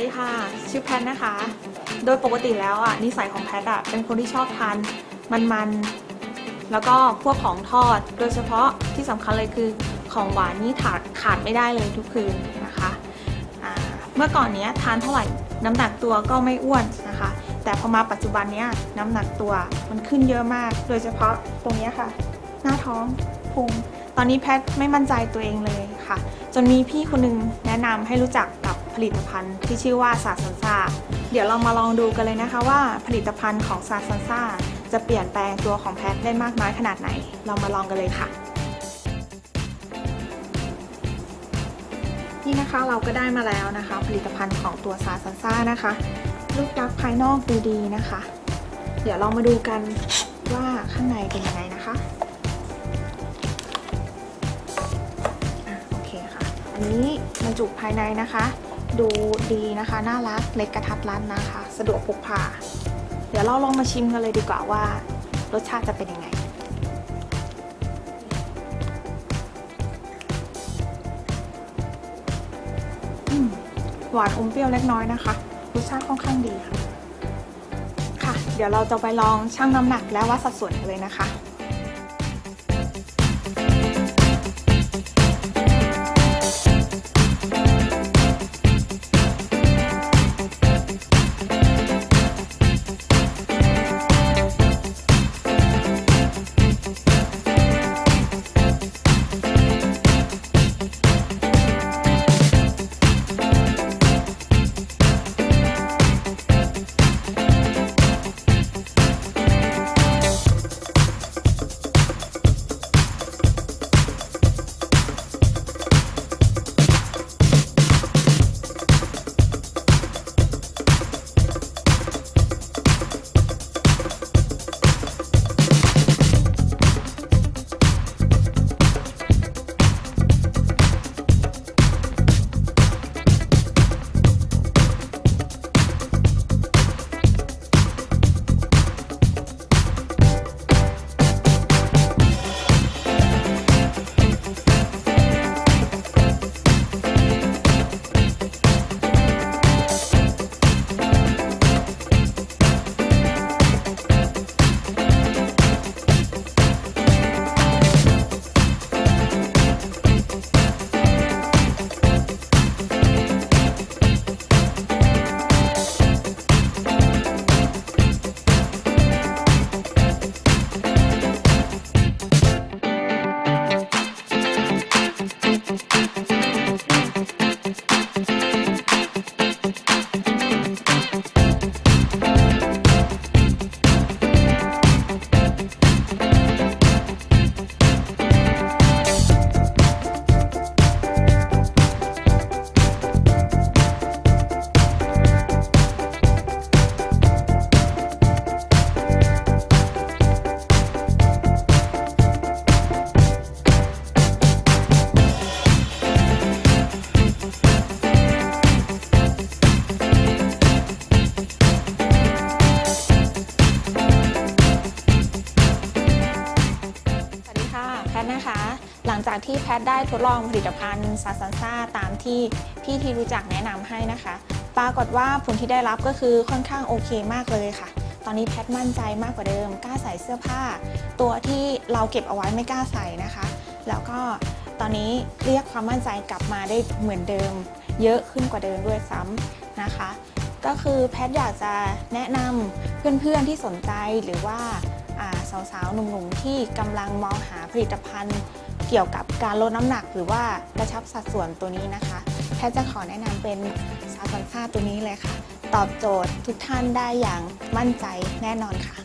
ดีค่ะ ชื่อแพทนะคะ โดยปกติแล้วอะนิสัยของแพทอะเป็นคนที่ชอบทานมันๆ แล้วก็พวกของทอด โดยเฉพาะที่สำคัญเลยคือของหวานนี่ขาดขาดไม่ได้เลยทุกคืนนะคะเมื่อก่อนเนี้ยทานเท่าไหร่น้ำหนักตัวก็ไม่อ้วนนะคะ แต่พอมาปัจจุบันเนี้ยน้ำหนักตัวมันขึ้นเยอะมาก โดยเฉพาะตรงเนี้ยค่ะ หน้าท้องพุงตอนนี้แพทไม่มั่นใจตัวเองเลยค่ะ จนมีพี่คนหนึงแนะนำให้รู้จักกับ ลิตภัณฑ์ที่ชื่อว่าซาซันซาเดี๋ยวเรามาลองดูกันเลยนะคะว่าผลิตภัณฑ์ของซาซันซาจะเปลี่ยนแปลงตัวของแพทได้มากน้อยขนาดไหน เรามาลองกันเลยค่ะ นี่นะคะเราก็ได้มาแล้วนะคะ ผลิตภัณฑ์ของตัวซาซันซานะคะรูปลักษณ์ภายนอกดูดีนะคะ เดี๋ยวเรามาดูกันว่าข้างในเป็นยังไงนะคะอะโอเคค่ะอันนี้บรรจุภายในนะคะ ดูดีนะคะ น่ารักเล็กกระทัดรัดนะคะ สะดวกพกพา เดี๋ยวเราลองมาชิมกันเลยดีกว่าว่ารสชาติจะเป็นยังไง หวานอมเปรี้ยวเล็กน้อยนะคะ รสชาติค่อนข้างดีค่ะ ค่ะ เดี๋ยวเราจะไปลองชั่งน้ำหนักและวัดสัดส่วนกันเลยนะคะ หลังจากที่แพทย์ได้ทดลองผลิตภัณฑ์ซาซันซ่าตามที่พี่ที่รู้จักแนะนำให้นะคะ ปรากฏว่าผลที่ได้รับก็คือค่อนข้างโอเคมากเลยค่ะ ตอนนี้แพทย์มั่นใจมากกว่าเดิม กล้าใส่เสื้อผ้า ตัวที่เราเก็บเอาไว้ไม่กล้าใส่นะคะ แล้วก็ตอนนี้เรียกความมั่นใจกลับมาได้เหมือนเดิม เยอะขึ้นกว่าเดิมด้วยซ้ำนะคะ ก็คือแพทย์อยากจะแนะนำเพื่อนๆที่สนใจหรือว่าสาวๆหนุ่มๆที่กำลังมองหาผลิตภัณฑ์ เกี่ยวกับการลดน้ำหนักหรือว่ากระชับสัดส่วนตัวนี้นะคะ แพทย์จะขอแนะนำเป็นซาซันซ่าตัวนี้เลยค่ะ ตอบโจทย์ทุกท่านได้อย่างมั่นใจแน่นอนค่ะ